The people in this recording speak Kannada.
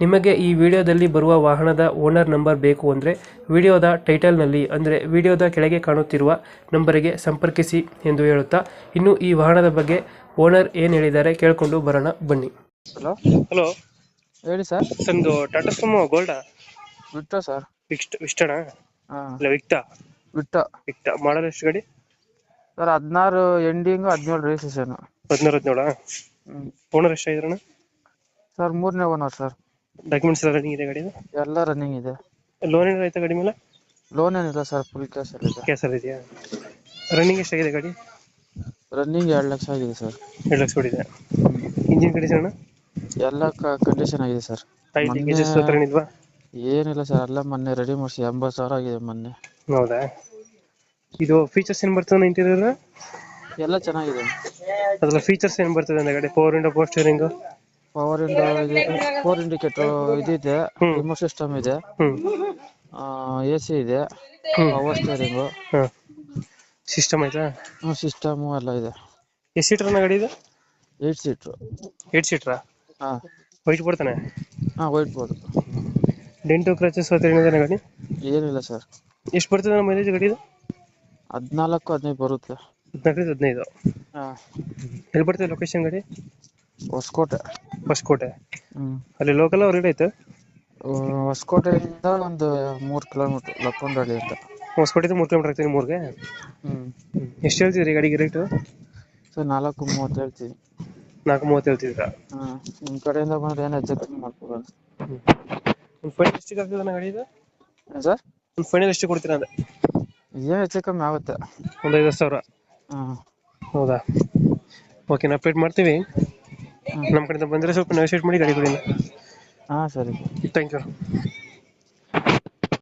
ನಿಮಗೆ ಈ ವಿಡಿಯೋದಲ್ಲಿ ಬರುವ ವಾಹನದ ಓನರ್ ನಂಬರ್ ಬೇಕು ಅಂದರೆ ವಿಡಿಯೋದ ಟೈಟಲ್ನಲ್ಲಿ ಅಂದರೆ ವಿಡಿಯೋದ ಕೆಳಗೆ ಕಾಣುತ್ತಿರುವ ನಂಬರಿಗೆ ಸಂಪರ್ಕಿಸಿ ಎಂದು ಹೇಳುತ್ತಾ ಇನ್ನು ಈ ವಾಹನದ ಬಗ್ಗೆ ಓನರ್ ಏನು ಹೇಳಿದ್ದಾರೆ ಕೇಳಿಕೊಂಡು ಬರೋಣ ಬನ್ನಿ. ಹಲೋ? ಹಲೋ? ಹೇಳಿ ಸರ್. ಸಂದು ಟಾಟಾ ಸುಮೋ ಗೋಲ್ಡಾ ವಿಟ್ಟ ಸರ್. ವಿಕ್ಸ್ಟ್ ವಿಸ್ಟಣ ಹಾಂ. ಇಲ್ಲ ವಿಕ್ಟ? ವಿಟ್ಟ ವಿಕ್ಟ ಮಾಡಲ್ ಎಷ್ಟು ಗಾಡಿ? ಸರ್ ಹದಿನಾರು ಎಂಡಿಂಗ್ ಹದಿನೇಳು ರಿಜಿಸ್ಟ್ರೇಷನ್ ಹದಿನಾರು ಹದಿನೇಳ? ಹ್ಞೂ ಓನರ್ ಎಷ್ಟಾಗಿದ್ರಣ ಸರ್ ಮೂರನೇ ಓನರ್ ಸರ್. ಡಾಕ್ಯುಮೆಂಟ್ಸ್ ಎಲ್ಲ ರನ್ನಿಂಗ್ ಇದೆ ಗಾಡಿದು? ಎಲ್ಲ ರನ್ನಿಂಗ್ ಇದೆ. ಲೋನ್ ಏನಾರ ಆಯ್ತಾ ಗಾಡಿ ಮೇಲೆ? ಲೋನ್ ಏನಿಲ್ಲ ಸರ್ ಫುಲ್ ಕ್ಯಾಶಲ್ಲಿ ಇದೆ ಕ್ಯಾಸಲ್ ಇದೆಯಾ ರನ್ನಿಂಗ್ ಎಷ್ಟಾಗಿದೆ ಗಾಡಿ? ರನ್ನಿಂಗ್ ಎರಡು ಲಕ್ಷ ಆಗಿದೆ ಸರ್ ಎರಡು ಲಕ್ಷ ಹೊಡಿದೆ ಇಂಜಿನ್ ಕಂಡೀಷನ್ ಅಣ್ಣ? ಎಲ್ಲ ಕಂಡೀಷನ್ ಆಗಿದೆ ಸರ್ ಟೈಲ್ ಮೊನ್ನೆ- ಲೀಕೇಜಸ್ ಹತ್ರ ಏನಿಲ್ವಾ ಏನಿಲ್ಲ ಸರ್ ಎಲ್ಲ ಮೊನ್ನೆ ರೆಡಿ ಮಾಡಿಸಿ ಎಂಬತ್ತು ಸಾವಿರ ಆಗಿದೆ ಮೊನ್ನೆ. ಹೌದಾ? ಇದು ಫೀಚರ್ಸ್ ಏನು ಬರ್ತದೆ ಇಂಟೀರಿಯರ್ ಎಲ್ಲ ಚೆನ್ನಾಗಿದೆ. ಅದರ ಫೀಚರ್ಸ್ ಏನು ಬರ್ತದೆ ಅಂದ್ರೆ ಗಾಡಿ? Power window post steering power window power four indicator ಇದಿದೆ. ರಿಮೋಟ್ ಸಿಸ್ಟಮ್ ಇದೆ ಎ ಸಿ ಇದೆ. ಪವರ್ ಸ್ಟೇರಿಂಗು ಹಾ. ಸಿಸ್ಟಮ್ ಆಯ್ತಾ ಸಿಸ್ಟಮು ಎಲ್ಲ ಇದೆ. ಎಷ್ಟು ಸೀಟರ್ ಗಾಡಿ ಇದೆ? ಏಟ್ ಸೀಟ್ರು ಏಟ್ ಸೀಟ್ರಾ ಹಾಂ. ವೈಟ್ ಬರ್ತಾನೆ? ಹಾಂ ವೈಟ್ ಬೋರ್ಡ್ ಡೆಂಟು ಕ್ರಚಸ್ ಹತ್ರ ಏನಿದೆ ಗಾಡಿ? ಏನಿಲ್ಲ ಸರ್. ಎಷ್ಟು ಬರ್ತದೆ ಮೈಲೇಜ್ ಗಾಡಿ ಇದು? ಹದಿನಾಲ್ಕು ಹದಿನೈದು ಬರುತ್ತೆ. ಹದಿನಾಲ್ಕರಿಂದ ಹದಿನೈದು. ಹಾಂ. ಎಲ್ಲಿ ಬರ್ತದೆ ಲೊಕೇಶನ್ ಗಾಡಿ? ಹೊಸಕೋಟೆ. ಹೊಸಕೋಟೆ. ಅಲ್ಲಿ ಲೋಕಲ್ ಅವ್ರ ಇದೆ ಹೊಸಕೋಟೆಯಿಂದ ಒಂದು ಮೂರು ಕಿಲೋಮೀಟರ್ ಲಕ್ಕಂಡಳ್ಳಿ ಅಂತ. ಹೊಸಕೋಟೆಯಿಂದ ಮೂರು ಕಿಲೋಮೀಟರ್ ಆಗ್ತೀನಿ ಮೂರ್ಗೆ ಎಷ್ಟು ಹೇಳ್ತೀರಿ ಗಾಡಿಗೆ ರೇಟು ಸರ್ ನಾಲ್ಕು ಮೂವತ್ತು ಹೇಳ್ತೀವಿ. ನಾಲ್ಕು ಮೂವತ್ತು ಹೇಳ್ತಿದ್ರ ಹಾಂ ನಿಮ್ಮ ಕಡೆಯಿಂದ ಬಂದ್ರೆ ಏನು ಕಮ್ಮಿ ಮಾಡ್ಕೊಬೋದು. ಒಂದು ಫೈನಲ್ ಎಷ್ಟಿಗೆ ಆಗ್ತದೆ ಗಾಡಿ ಇದು ಸರ್? ಒಂದು ಫೈನಲ್ ಎಷ್ಟು ಕೊಡ್ತೀರಾ ಅಂದ್ರೆ ಏನು ಹೆಚ್ಚು ಕಮ್ಮಿ ಆಗುತ್ತೆ. ಒಂದು ಐದು ಸಾವಿರ. ಹಾಂ ಹೌದಾ? ಓಕೆ ನಾ ಅಪ್ಡೇಟ್ ಮಾಡ್ತೀವಿ. ನಮ್ಮ ಕಡೆಯಿಂದ ಬಂದರೆ ಸ್ವಲ್ಪ ನೆಗೋಷಿಯೇಟ್ ಮಾಡಿ ಗಾಡಿ ಕೊಡಿ ಹಾಂ ಸರಿ. Thank you